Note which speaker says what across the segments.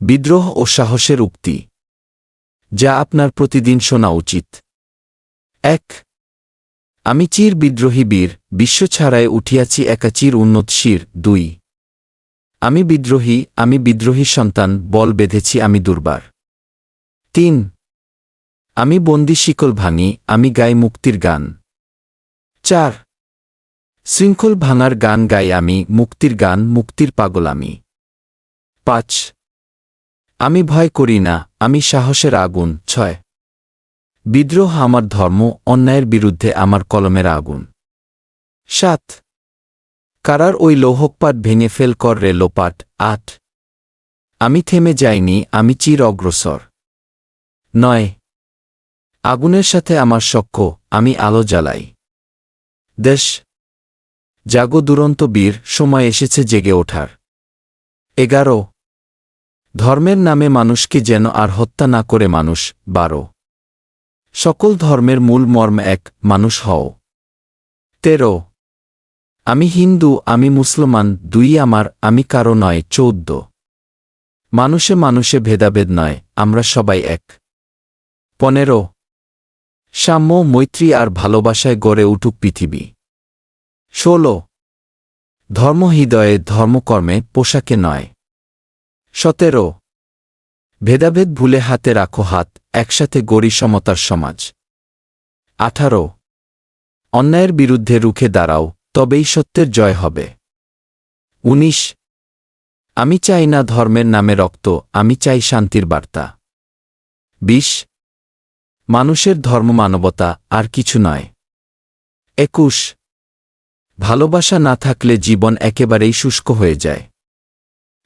Speaker 1: বিদ্রোহ ও সাহসের উক্তি, যা আপনার প্রতিদিন শোনা উচিত। এক, আমি চির বিদ্রোহী বীর, বিশ্ব ছাড়ায় উঠিয়াছি একা চির উন্নত শির। দুই, আমি বিদ্রোহী আমি বিদ্রোহী সন্তান, বল বেঁধেছি আমি দুর্বার। তিন, আমি বন্দি শিকল ভাঙি, আমি গাই মুক্তির গান। চার, শৃঙ্খল ভাঙার গান গাই আমি, মুক্তির গান, মুক্তির পাগল আমি। পাঁচ আমি ভয় করি না, আমি সাহসের আগুন, ছয়। বিদ্রোহ আমার ধর্ম, অন্যায়ের বিরুদ্ধে আমার কলমের আগুন। সাত। কারার ওই লৌহকপাট ভেঙে ফেল কর রে লোপাট, আট। আমি থেমে যাইনি, আমি চির অগ্রসর। নয়। আগুনের সাথে আমার সখ্য, আমি আলো জ্বালাই। দেশ। জাগো দুরন্ত বীর, সময় এসেছে জেগে ওঠার। এগারো। ধর্মের নামে মানুষকে যেন আর হত্যা না করে মানুষ, বারো। সকল ধর্মের মূল মর্ম এক, মানুষ হও। তেরো। আমি হিন্দু, আমি মুসলমান, দুই আমার, আমি কারও নয়, চৌদ্দ। মানুষে মানুষে ভেদাভেদ নয়, আমরা সবাই এক। পনেরো। সাম্য, মৈত্রী আর ভালোবাসায় গড়ে উঠুক পৃথিবী। ষোলো। ধর্ম হৃদয়ে, ধর্মকর্মে পোশাকে নয়। সতেরো। ভেদাভেদ ভুলে হাতে রাখো হাত, একসাথে গড়ি সমতার সমাজ। আঠারো। অন্যায়ের বিরুদ্ধে রুখে দাঁড়াও, তবেই সত্যের জয় হবে। উনিশ। আমি চাই না ধর্মের নামে রক্ত, আমি চাই শান্তির বার্তা। বিশ। মানুষের ধর্ম মানবতা আর কিছু নয়। একুশ। ভালোবাসা না থাকলে জীবন একেবারেই শুষ্ক হয়ে যায়।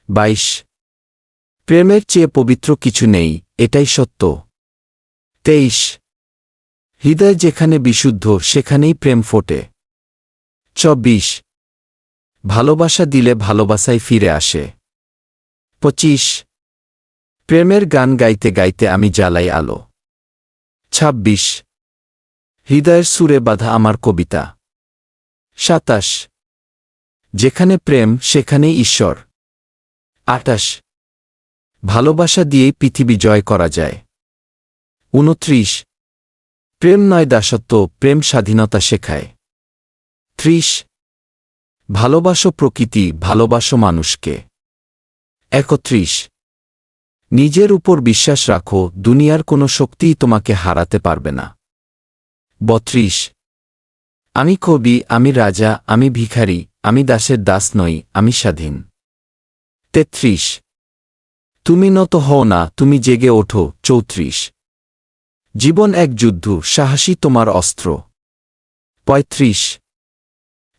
Speaker 1: বাইশ। প্রেমের চেয়ে পবিত্র কিছু নেই, এটাই সত্য। তেইশ। হৃদয় যেখানে বিশুদ্ধ, সেখানেই প্রেম ফোটে। চব্বিশ। ভালোবাসা দিলে ভালোবাসাই ফিরে আসে। পঁচিশ। প্রেমের গান গাইতে গাইতে আমি জ্বালাই আলো। ছাব্বিশ। হৃদয়ের সুরে বাঁধা আমার কবিতা। সাতাশ। যেখানে প্রেম, সেখানেই ঈশ্বর। আটাশ ভালোবাসা দিয়েই পৃথিবী জয় করা যায়। উনত্রিশ। প্রেম নয় দাসত্ব, প্রেম স্বাধীনতা শেখায়। ত্রিশ। ভালোবাসো প্রকৃতি, ভালোবাসো মানুষকে। একত্রিশ। নিজের উপর বিশ্বাস রাখো, দুনিয়ার কোনো শক্তিই তোমাকে হারাতে পারবে না। বত্রিশ। আমি কবি, আমি রাজা, আমি ভিখারি, আমি দাসের দাস নই, আমি স্বাধীন। তেত্রিশ। তুমি নত হও না, তুমি জেগে ওঠো, চৌত্রিশ। জীবন এক যুদ্ধ, সাহসী তোমার অস্ত্র। পঁয়ত্রিশ।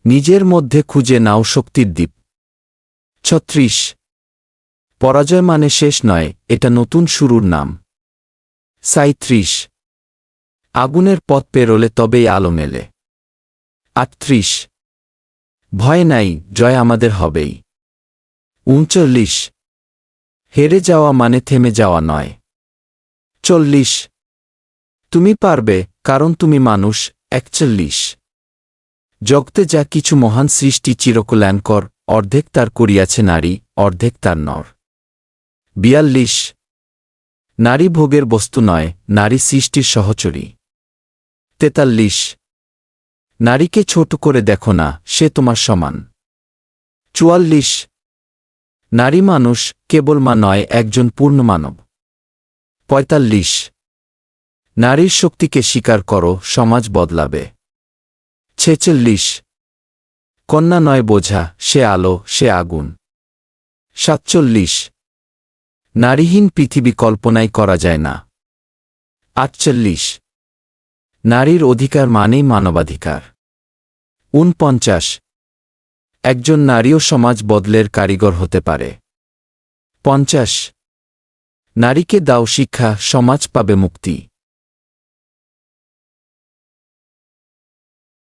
Speaker 1: নিজের মধ্যে খুঁজে নাও শক্তির দ্বীপ। ছত্রিশ। পরাজয় মানে শেষ নয়, এটা নতুন শুরুর নাম। সাঁত্রিশ আগুনের পথ পেরোলে তবেই আলো মেলে। আটত্রিশ। ভয় নাই, জয় আমাদের হবেই। উনচল্লিশ। হেরে যাওয়া মানে থেমে যাওয়া নয়। চল্লিশ। তুমি পারবে, কারণ তুমি মানুষ, একচল্লিশ। জগতে যা কিছু মহান সৃষ্টি চিরকল্যাণকর অর্ধেক তার করিয়াছে নারী, অর্ধেক তার নর। বিয়াল্লিশ। নারী ভোগের বস্তু নয়, নারী সৃষ্টির সহচরী। তেতাল্লিশ। নারীকে ছোট করে দেখো না, সে তোমার সমান। চুয়াল্লিশ। নারী মানুষ কেবল মা নয়, একজন পূর্ণ মানব। পঁয়তাল্লিশ। নারীর শক্তিকে স্বীকার করো, সমাজ বদলাবে। ছেচল্লিশ। কন্যা নয় বোঝা, সে আলো, সে আগুন। সাতচল্লিশ। নারীহীন পৃথিবী কল্পনাই করা যায় না। আটচল্লিশ। নারীর অধিকার মানেই মানবাধিকার। ঊনপঞ্চাশ। একজন নারীও সমাজ বদলের কারিগর হতে পারে। পঞ্চাশ। নারীকে দাও শিক্ষা সমাজ পাবে মুক্তি।